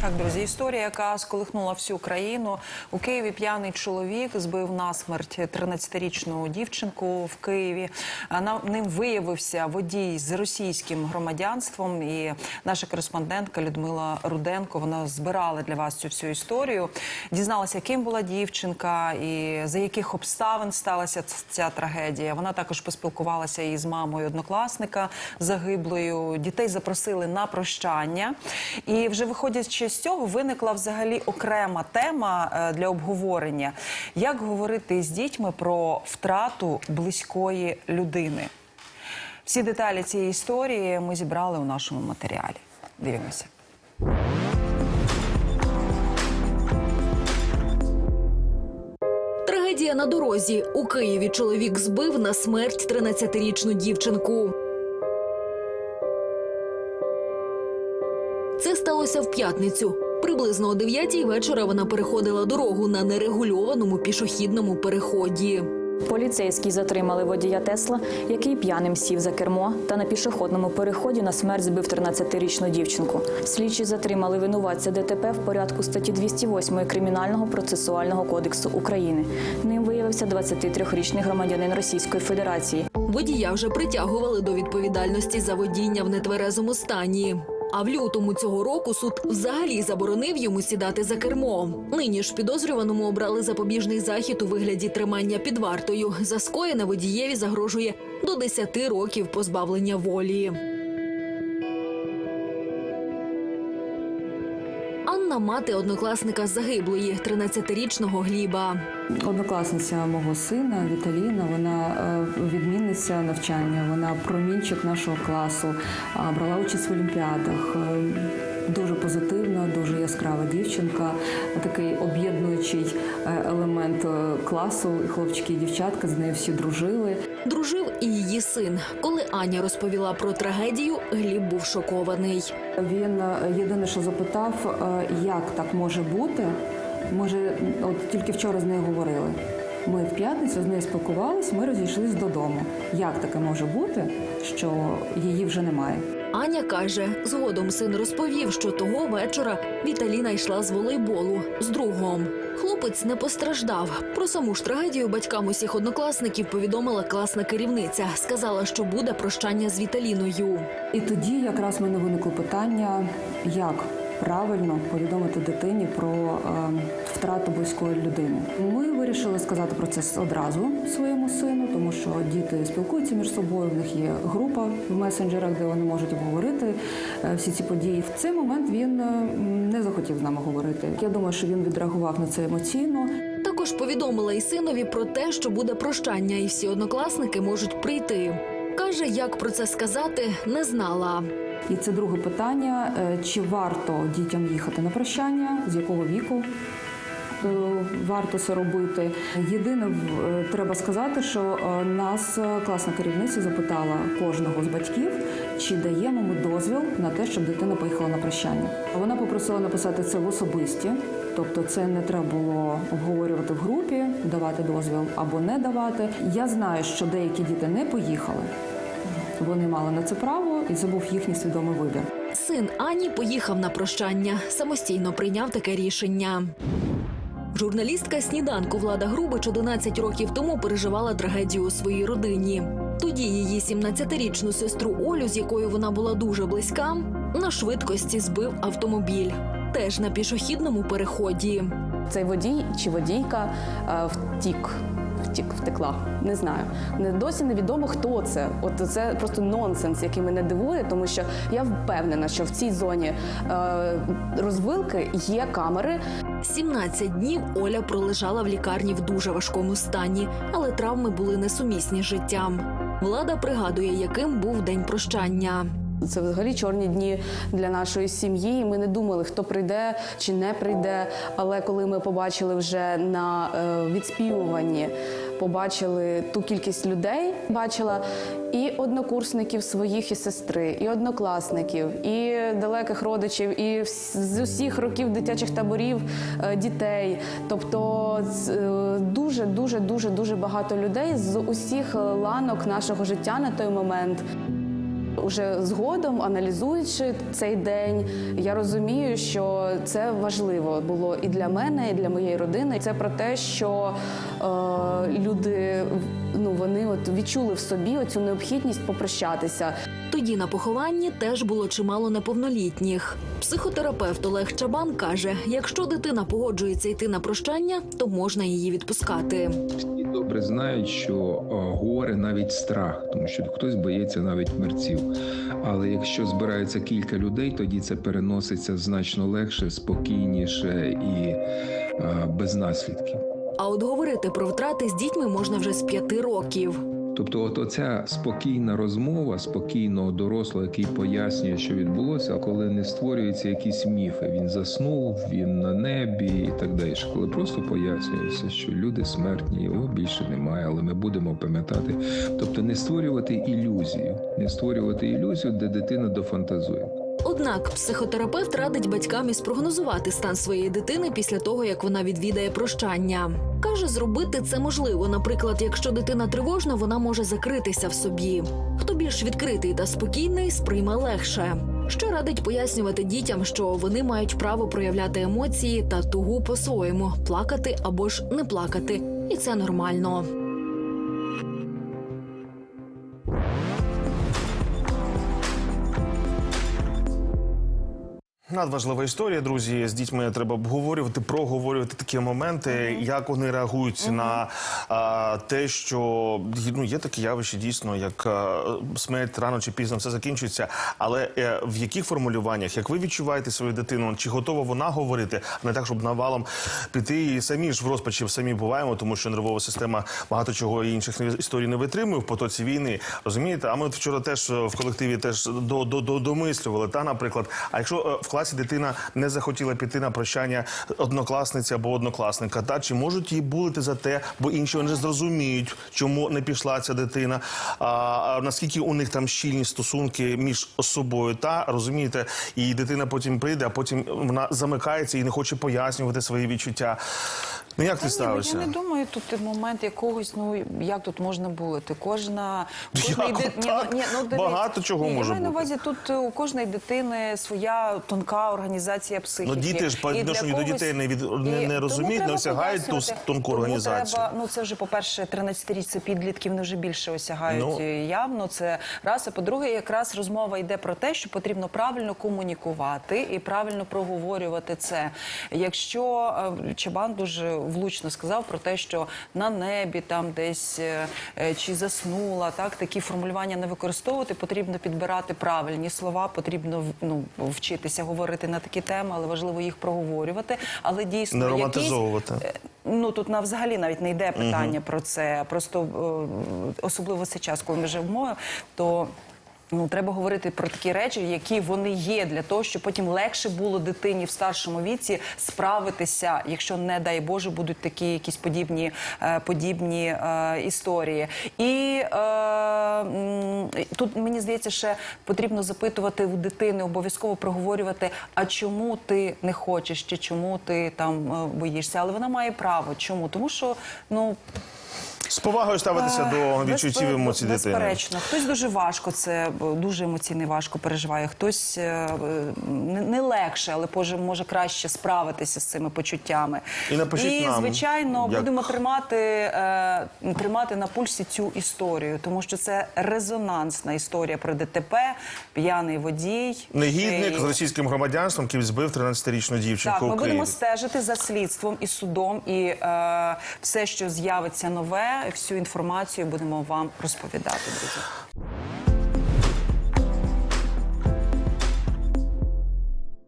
Так, друзі, історія, яка сколихнула всю країну. У Києві п'яний чоловік збив насмерть 13-річну дівчинку в Києві. На- Ним виявився водій з російським громадянством. І наша кореспондентка Людмила Руденко вона збирала для вас цю всю історію. Дізналася, ким була дівчинка і за яких обставин сталася ця трагедія. Вона також поспілкувалася із мамою однокласника загиблою. Дітей запросили на прощання. І вже виходячи з цього, виникла взагалі окрема тема е, для обговорення: як говорити з дітьми про втрату близької людини. Всі деталі цієї історії ми зібрали у нашому матеріалі. Дивимося. Трагедія на дорозі. У Києві чоловік збив на смерть 13-річну дівчинку. Сталося в п'ятницю. Приблизно о 9 вечора вона переходила дорогу на нерегульованому пішохідному переході. Поліцейські затримали водія Тесла, який п'яним сів за кермо та на пішохідному переході на смерть збив 13-річну дівчинку. Слідчі затримали винуватця ДТП в порядку статті 208 Кримінального процесуального кодексу України. Ним виявився 23-річний громадянин Російської Федерації. Водія вже притягували до відповідальності за водіння в нетверезому стані. А в лютому цього року суд взагалі заборонив йому сідати за кермо. Нині ж підозрюваному обрали запобіжний захід у вигляді тримання під вартою. За скоєне водієві загрожує до 10 років позбавлення волі. Мати однокласника загиблої, 13-річного Гліба. Однокласниця мого сина Віталіна, вона е, відмінниця навчання, вона промінчик нашого класу, брала участь в олімпіадах. Дуже позитивна, дуже яскрава дівчинка, такий об'єднуючий е, елемент е, класу. І хлопчики і дівчатка з нею всі дружили. Дружив і її син. Коли Аня розповіла про трагедію, Гліб був шокований. Він е, єдине, що запитав, як так може бути. Може, от тільки вчора з нею говорили. Ми в п'ятницю з нею спілкувалися, ми розійшлися додому. Як таке може бути, що її вже немає? Аня каже, згодом син розповів, що того вечора Віталіна йшла з волейболу з другом. Хлопець не постраждав. Про саму ж трагедію батькам усіх однокласників повідомила класна керівниця. Сказала, що буде прощання з Віталіною. І тоді якраз в мене виникло питання, як правильно повідомити дитині про е, втрату близької людини. Ми вирішили сказати про це одразу своєму сину, тому що діти спілкуються між собою. В них є група в месенджерах, де вони можуть обговорити е, всі ці події. В цей момент він е, не захотів з нами говорити. Я думаю, що він відреагував на це емоційно. Також повідомила і синові про те, що буде прощання, і всі однокласники можуть прийти. Каже, як про це сказати, не знала. І це друге питання: е, чи варто дітям їхати на прощання, з якого віку? Е, Варто це робити. Єдине, е, треба сказати, що е, нас класна керівниця запитала кожного з батьків, чи даємо ми дозвіл на те, щоб дитина поїхала на прощання. Вона попросила написати це в особисті, тобто це не треба було обговорювати в групі, давати дозвіл або не давати. Я знаю, що деякі діти не поїхали. Вони мали на це право, і це був їхній свідомий вибір. Син Ані поїхав на прощання, самостійно прийняв таке рішення. Журналістка сніданку Влада Грубич 11 років тому переживала трагедію у своїй родині. Тоді її 17-річну сестру Олю, з якою вона була дуже близька, на швидкості збив автомобіль. Теж на пішохідному переході. Цей водій чи водійка е, втік. Втік, втекла, не знаю. Не досі невідомо, хто це. От це просто нонсенс, який мене дивує, тому що я впевнена, що в цій зоні е, розвилки є камери. 17 днів Оля пролежала в лікарні в дуже важкому стані, але травми були несумісні з життям. Влада пригадує, яким був день прощання. Це взагалі чорні дні для нашої сім'ї. Ми не думали, хто прийде чи не прийде. Але коли ми побачили вже на е, відспівуванні, побачили ту кількість людей, бачила і однокурсників своїх, і сестри, і однокласників, і далеких родичів, і з усіх років дитячих таборів е, дітей. Тобто е, дуже, дуже, дуже, дуже багато людей з усіх ланок нашого життя на той момент. Уже згодом, аналізуючи цей день, я розумію, що це важливо було і для мене, і для моєї родини. Це про те, що е, люди ну вони от відчули в собі оцю необхідність попрощатися. Тоді на похованні теж було чимало неповнолітніх. Психотерапевт Олег Чабан каже: якщо дитина погоджується йти на прощання, то можна її відпускати. Добре знають, що е, горе навіть страх, тому що хтось боїться навіть мерців. Але якщо збирається кілька людей, тоді це переноситься значно легше, спокійніше і е, без наслідків. А от говорити про втрати з дітьми можна вже з п'яти років. Тобто, от оця спокійна розмова спокійного дорослого, який пояснює, що відбулося, коли не створюються якісь міфи. Він заснув, він на небі і так далі. Коли просто пояснюється, що люди смертні, його більше немає, але ми будемо пам'ятати. Тобто, не створювати ілюзію, не створювати ілюзію, де дитина дофантазує. Однак психотерапевт радить батькам і спрогнозувати стан своєї дитини після того, як вона відвідає прощання. Каже, зробити це можливо. Наприклад, якщо дитина тривожна, вона може закритися в собі. Хто більш відкритий та спокійний, сприйме легше. Що радить пояснювати дітям, що вони мають право проявляти емоції та тугу по-своєму, плакати або ж не плакати, і це нормально. Надважлива історія, друзі. З дітьми треба обговорювати, проговорювати такі моменти, як вони реагують на а, те, що ну, є таке явище дійсно, як а, смерть рано чи пізно все закінчується. Але е, в яких формулюваннях, як ви відчуваєте свою дитину, чи готова вона говорити, а не так, щоб навалом піти і самі ж в розпачі самі буваємо, тому що нервова система багато чого і інших історій не витримує в потоці війни. Розумієте? А ми от вчора теж е, в колективі теж до, до, до, домислювали. Та, наприклад, а якщо е, в класі дитина не захотіла піти на прощання однокласниці або однокласника, та чи можуть її булити за те, бо інші вони зрозуміють, чому не пішла ця дитина, а, а наскільки у них там щільні стосунки між собою, та розумієте, і дитина потім прийде, а потім вона замикається і не хоче пояснювати свої відчуття. Ну як ти Та ставишся? Я не думаю, тут момент якогось, ну як тут можна булити. Кожна дивись. Багато чого Ні, може я маю на увазі, тут е, у кожної дитини своя тонка організація психіки. Ну, діти ж по відношенню до дітей не від- не- не розуміють, не осягають ту тонку організацію. Треба, ну це вже по-перше, 13-річці підлітків не вже більше осягають Ну. е, явно. Це раз. А по-друге, якраз розмова йде про те, що потрібно правильно комунікувати і правильно проговорювати це. Якщо е, Чабан дуже влучно сказав про те, що на небі там десь е, чи заснула, так такі формулювання не використовувати, потрібно підбирати правильні слова, потрібно ну, вчитися говорити на такі теми, але важливо їх проговорювати. Але дійсно Не романтизовувати. Якісь, Ну тут на взагалі навіть не йде питання про це. Просто е, особливо цей час, коли ми живемо, то. Ну, треба говорити про такі речі, які вони є для того, щоб потім легше було дитині в старшому віці справитися, якщо не дай Боже будуть такі якісь подібні, е, подібні е, історії. І е, м, тут мені здається, ще потрібно запитувати у дитини, обов'язково проговорювати, а чому ти не хочеш, чи чому ти там е, боїшся. Але вона має право. Чому? Тому що ну З повагою ставитися Е, до відчуттів емоцій дитини. Безперечно, хтось дуже важко це дуже емоційно важко переживає. Хтось е, е, не, легше, але може, краще справитися з цими почуттями. І напишіть і нам, звичайно як- будемо тримати, е, тримати на пульсі цю історію, тому що це резонансна історія про ДТП, п'яний водій. Негідник І- з російським громадянством, який збив 13-річну дівчинку так, ми у Києві. будемо стежити за слідством і судом, і е, все, що з'явиться нове, всю інформацію будемо вам розповідати. Друзі.